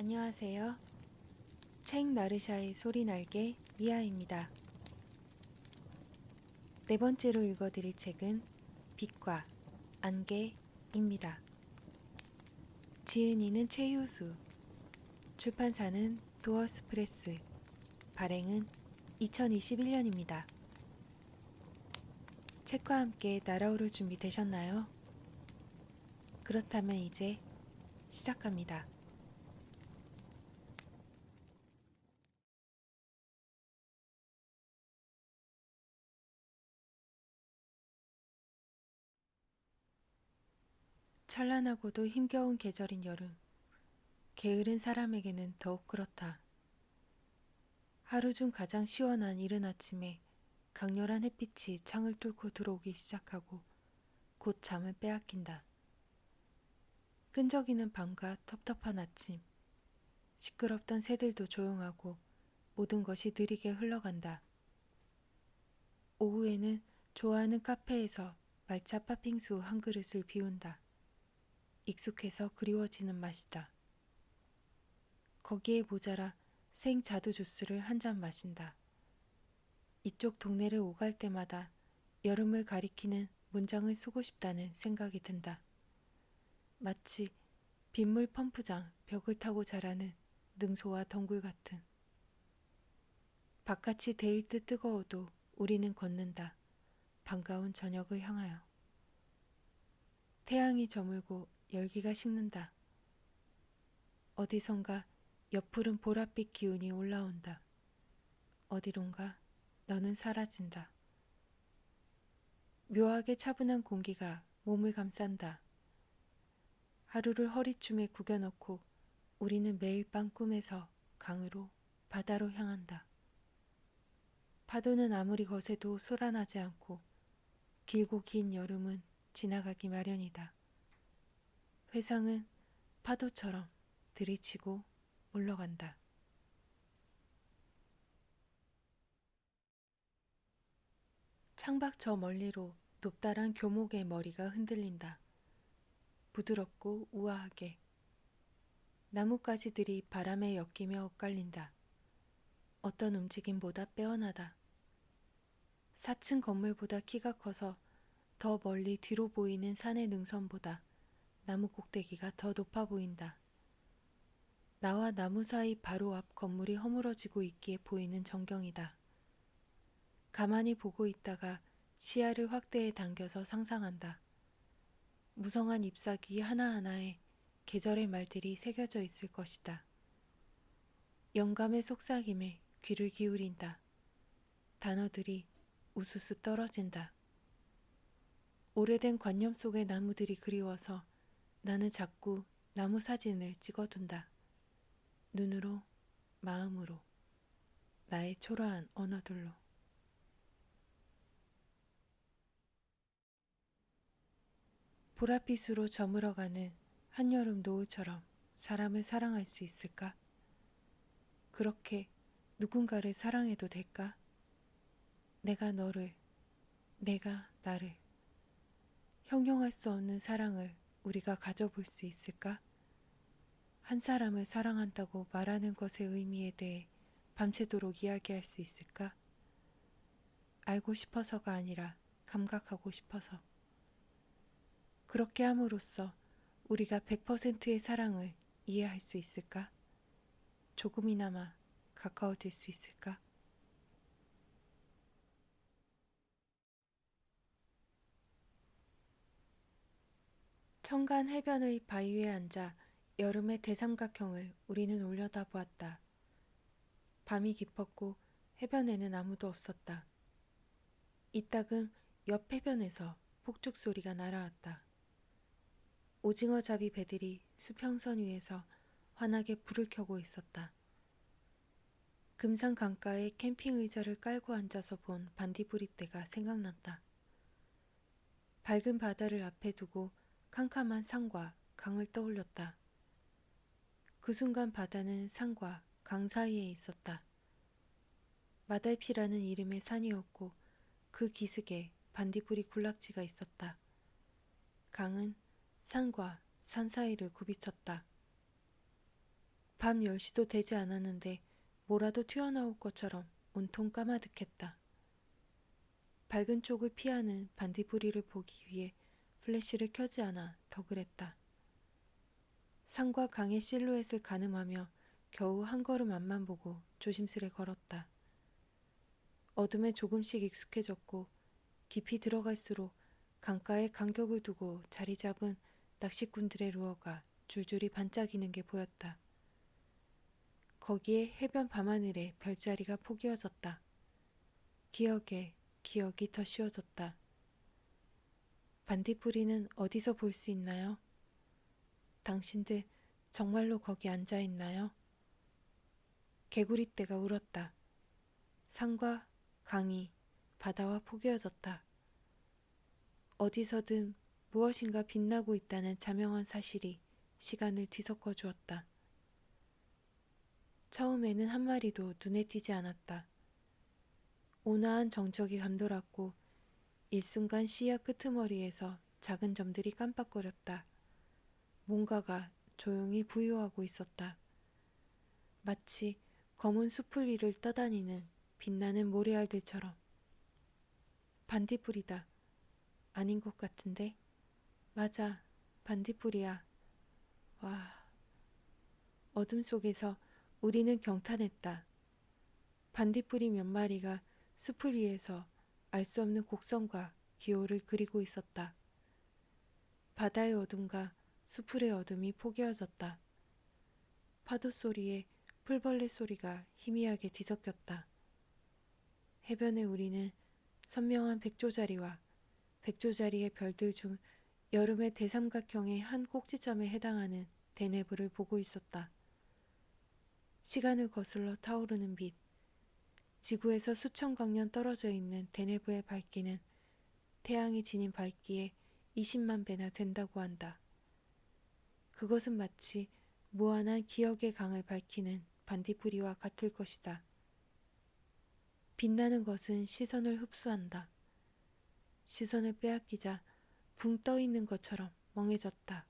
안녕하세요. 책 나르샤의 소리 날개 미아입니다. 네 번째로 읽어드릴 책은 빛과 안개입니다. 지은이는 최유수, 출판사는 도어스프레스, 발행은 2021년입니다. 책과 함께 날아오를 준비 되셨나요? 그렇다면 이제 시작합니다. 찬란하고도 힘겨운 계절인 여름. 게으른 사람에게는 더욱 그렇다. 하루 중 가장 시원한 이른 아침에 강렬한 햇빛이 창을 뚫고 들어오기 시작하고 곧 잠을 빼앗긴다. 끈적이는 밤과 텁텁한 아침. 시끄럽던 새들도 조용하고 모든 것이 느리게 흘러간다. 오후에는 좋아하는 카페에서 말차 팥빙수 한 그릇을 비운다. 익숙해서 그리워지는 맛이다. 거기에 모자라 생 자두 주스를 한 잔 마신다. 이쪽 동네를 오갈 때마다 여름을 가리키는 문장을 쓰고 싶다는 생각이 든다. 마치 빗물 펌프장 벽을 타고 자라는 능소와 덩굴 같은. 바깥이 데일 듯 뜨거워도 우리는 걷는다. 반가운 저녁을 향하여. 태양이 저물고 열기가 식는다. 어디선가 옆푸른 보랏빛 기운이 올라온다. 어디론가 너는 사라진다. 묘하게 차분한 공기가 몸을 감싼다. 하루를 허리춤에 구겨넣고 우리는 매일 밤 꿈에서 강으로 바다로 향한다. 파도는 아무리 거세도 솟아나지 않고 길고 긴 여름은 지나가기 마련이다. 회상은 파도처럼 들이치고 물러간다. 창밖 저 멀리로 높다란 교목의 머리가 흔들린다. 부드럽고 우아하게 나뭇가지들이 바람에 엮이며 엇갈린다. 어떤 움직임보다 빼어나다. 4층 건물보다 키가 커서 더 멀리 뒤로 보이는 산의 능선보다 나무 꼭대기가 더 높아 보인다. 나와 나무 사이 바로 앞 건물이 허물어지고 있기에 보이는 전경이다. 가만히 보고 있다가 시야를 확대해 당겨서 상상한다. 무성한 잎사귀 하나하나에 계절의 말들이 새겨져 있을 것이다. 영감의 속삭임에 귀를 기울인다. 단어들이 우수수 떨어진다. 오래된 관념 속의 나무들이 그리워서 나는 자꾸 나무 사진을 찍어둔다. 눈으로, 마음으로, 나의 초라한 언어들로. 보랏빛으로 저물어가는 한여름 노을처럼 사람을 사랑할 수 있을까? 그렇게 누군가를 사랑해도 될까? 내가 너를, 내가 나를. 형용할 수 없는 사랑을 우리가 가져볼 수 있을까? 한 사람을 사랑한다고 말하는 것의 의미에 대해 밤새도록 이야기할 수 있을까? 알고 싶어서가 아니라 감각하고 싶어서. 그렇게 함으로써 우리가 100%의 사랑을 이해할 수 있을까? 조금이나마 가까워질 수 있을까? 청간 해변의 바위 위에 앉아 여름의 대삼각형을 우리는 올려다 보았다. 밤이 깊었고 해변에는 아무도 없었다. 이따금 옆 해변에서 폭죽 소리가 날아왔다. 오징어 잡이 배들이 수평선 위에서 환하게 불을 켜고 있었다. 금산 강가에 캠핑 의자를 깔고 앉아서 본 반디브리 때가 생각났다. 밝은 바다를 앞에 두고 캄캄한 산과 강을 떠올렸다. 그 순간 바다는 산과 강 사이에 있었다. 마달피라는 이름의 산이었고 그 기슭에 반디브리 군락지가 있었다. 강은 산과 산 사이를 굽이쳤다. 밤 10시도 되지 않았는데 뭐라도 튀어나올 것처럼 온통 까마득했다. 밝은 쪽을 피하는 반딧불이를 보기 위해 플래시를 켜지 않아 더 그랬다. 산과 강의 실루엣을 가늠하며 겨우 한 걸음 앞만 보고 조심스레 걸었다. 어둠에 조금씩 익숙해졌고 깊이 들어갈수록 강가에 간격을 두고 자리 잡은 낚시꾼들의 루어가 줄줄이 반짝이는 게 보였다. 거기에 해변 밤하늘에 별자리가 포개어졌다. 기억에 기억이 더 쉬워졌다. 반딧불이는 어디서 볼 수 있나요? 당신들 정말로 거기 앉아 있나요? 개구리떼가 울었다. 산과 강이 바다와 포개어졌다. 어디서든 무엇인가 빛나고 있다는 자명한 사실이 시간을 뒤섞어 주었다. 처음에는 한 마리도 눈에 띄지 않았다. 온화한 정적이 감돌았고 일순간 시야 끄트머리에서 작은 점들이 깜빡거렸다. 뭔가가 조용히 부유하고 있었다. 마치 검은 숲을 위를 떠다니는 빛나는 모래알들처럼. 반딧불이다. 아닌 것 같은데? 맞아, 반딧불이야. 와. 어둠 속에서 우리는 경탄했다. 반딧불이 몇 마리가 숲을 위에서 알 수 없는 곡선과 기호를 그리고 있었다. 바다의 어둠과 수풀의 어둠이 포개어졌다. 파도 소리에 풀벌레 소리가 희미하게 뒤섞였다. 해변에 우리는 선명한 백조자리와 백조자리의 별들 중 여름의 대삼각형의 한 꼭지점에 해당하는 대내부를 보고 있었다. 시간을 거슬러 타오르는 빛. 지구에서 수천 광년 떨어져 있는 대내부의 밝기는 태양이 지닌 밝기에 20만 배나 된다고 한다. 그것은 마치 무한한 기억의 강을 밝히는 반딧불이와 같을 것이다. 빛나는 것은 시선을 흡수한다. 시선을 빼앗기자 붕 떠 있는 것처럼 멍해졌다.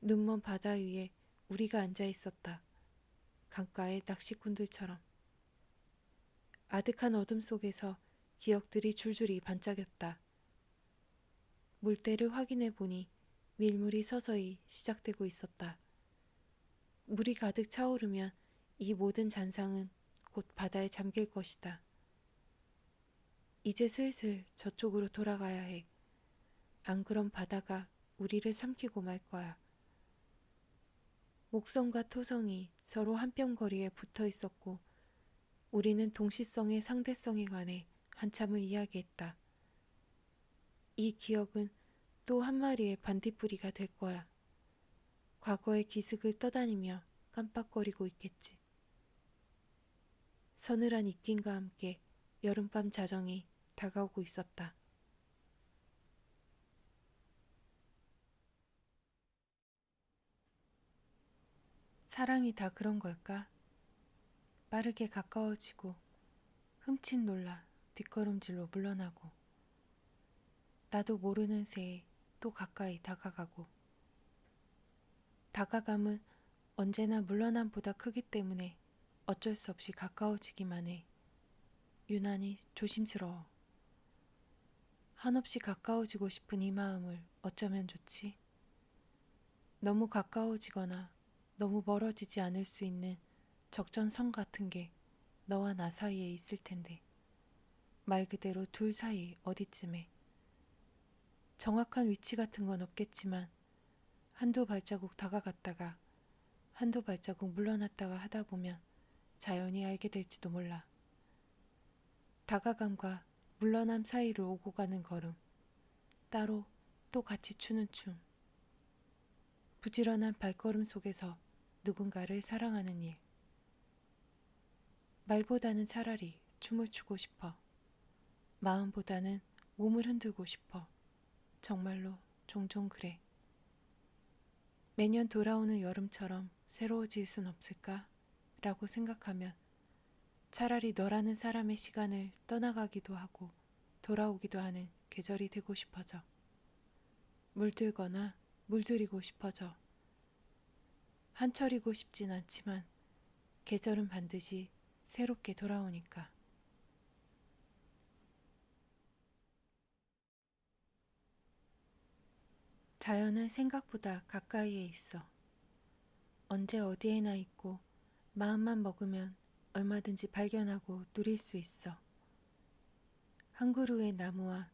눈먼 바다 위에 우리가 앉아 있었다. 강가의 낚시꾼들처럼. 아득한 어둠 속에서 기억들이 줄줄이 반짝였다. 물때를 확인해 보니 밀물이 서서히 시작되고 있었다. 물이 가득 차오르면 이 모든 잔상은 곧 바다에 잠길 것이다. 이제 슬슬 저쪽으로 돌아가야 해. 안 그럼 바다가 우리를 삼키고 말 거야. 목성과 토성이 서로 한뼘 거리에 붙어 있었고 우리는 동시성의 상대성에 관해 한참을 이야기했다. 이 기억은 또 한 마리의 반딧불이가 될 거야. 과거의 기슭을 떠다니며 깜빡거리고 있겠지. 서늘한 입김과 함께 여름밤 자정이 다가오고 있었다. 사랑이 다 그런 걸까? 빠르게 가까워지고 흠칫 놀라 뒷걸음질로 물러나고 나도 모르는 새에 또 가까이 다가가고 다가감은 언제나 물러남보다 크기 때문에 어쩔 수 없이 가까워지기만 해. 유난히 조심스러워. 한없이 가까워지고 싶은 이 마음을 어쩌면 좋지? 너무 가까워지거나 너무 멀어지지 않을 수 있는 적전선 같은 게 너와 나 사이에 있을 텐데. 말 그대로 둘 사이 어디쯤에. 정확한 위치 같은 건 없겠지만 한두 발자국 다가갔다가 한두 발자국 물러났다가 하다 보면 자연히 알게 될지도 몰라. 다가감과 물러남 사이를 오고 가는 걸음. 따로 또 같이 추는 춤. 부지런한 발걸음 속에서 누군가를 사랑하는 일. 말보다는 차라리 춤을 추고 싶어. 마음보다는 몸을 흔들고 싶어. 정말로 종종 그래. 매년 돌아오는 여름처럼 새로워질 순 없을까? 라고 생각하면 차라리 너라는 사람의 시간을 떠나가기도 하고 돌아오기도 하는 계절이 되고 싶어져. 물들거나 물들이고 싶어져. 한철이고 싶진 않지만 계절은 반드시 새롭게 돌아오니까. 자연은 생각보다 가까이에 있어. 언제 어디에나 있고 마음만 먹으면 얼마든지 발견하고 누릴 수 있어. 한 그루의 나무와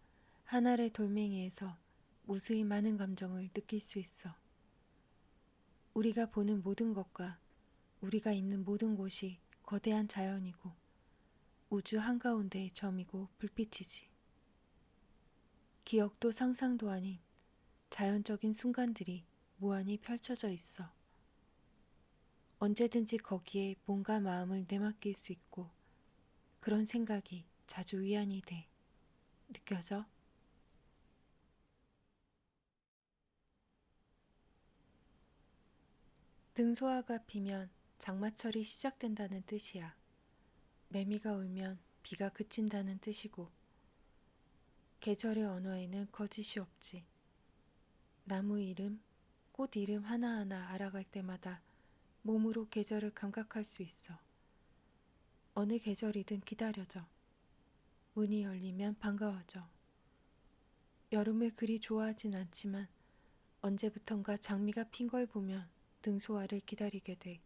한 알의 돌멩이에서 무수히 많은 감정을 느낄 수 있어. 우리가 보는 모든 것과 우리가 있는 모든 곳이 거대한 자연이고 우주 한가운데의 점이고 불빛이지. 기억도 상상도 아닌 자연적인 순간들이 무한히 펼쳐져 있어. 언제든지 거기에 몸과 마음을 내맡길 수 있고 그런 생각이 자주 위안이 돼. 느껴져? 등소화가 피면 장마철이 시작된다는 뜻이야. 매미가 울면 비가 그친다는 뜻이고 계절의 언어에는 거짓이 없지. 나무 이름, 꽃 이름 하나하나 알아갈 때마다 몸으로 계절을 감각할 수 있어. 어느 계절이든 기다려져. 문이 열리면 반가워져. 여름을 그리 좋아하진 않지만 언제부턴가 장미가 핀 걸 보면 등소화를 기다리게 돼.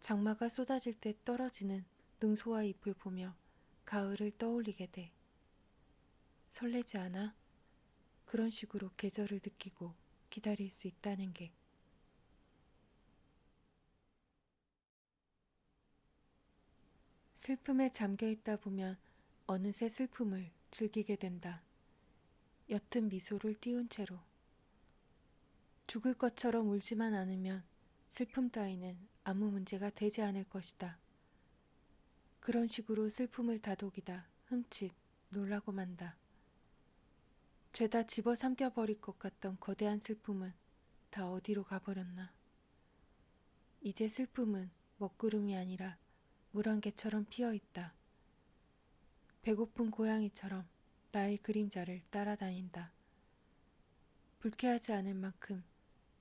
장마가 쏟아질 때 떨어지는 등소화 잎을 보며 가을을 떠올리게 돼. 설레지 않아? 그런 식으로 계절을 느끼고 기다릴 수 있다는 게. 슬픔에 잠겨 있다 보면 어느새 슬픔을 즐기게 된다. 옅은 미소를 띄운 채로. 죽을 것처럼 울지만 않으면 슬픔 따위는 아무 문제가 되지 않을 것이다. 그런 식으로 슬픔을 다독이다 흠칫 놀라고 만다. 죄다 집어 삼켜버릴 것 같던 거대한 슬픔은 다 어디로 가버렸나. 이제 슬픔은 먹구름이 아니라 물한 개처럼 피어 있다. 배고픈 고양이처럼 나의 그림자를 따라다닌다. 불쾌하지 않을 만큼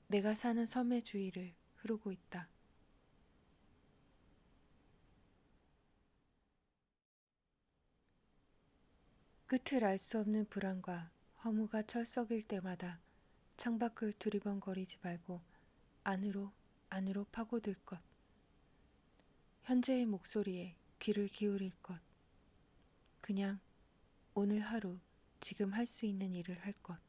내가 사는 섬의 주위를 흐르고 있다. 끝을 알 수 없는 불안과 허무가 철썩일 때마다 창밖을 두리번거리지 말고 안으로 안으로 파고들 것. 현재의 목소리에 귀를 기울일 것. 그냥 오늘 하루 지금 할 수 있는 일을 할 것.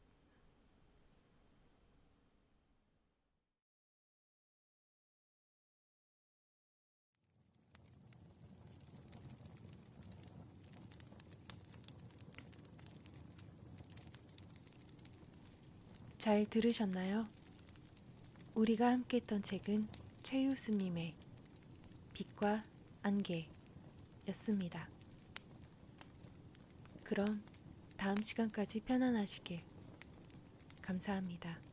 잘 들으셨나요? 우리가 함께 했던 책은 최유수님의 빛과 안개였습니다. 그럼 다음 시간까지 편안하시길 감사합니다.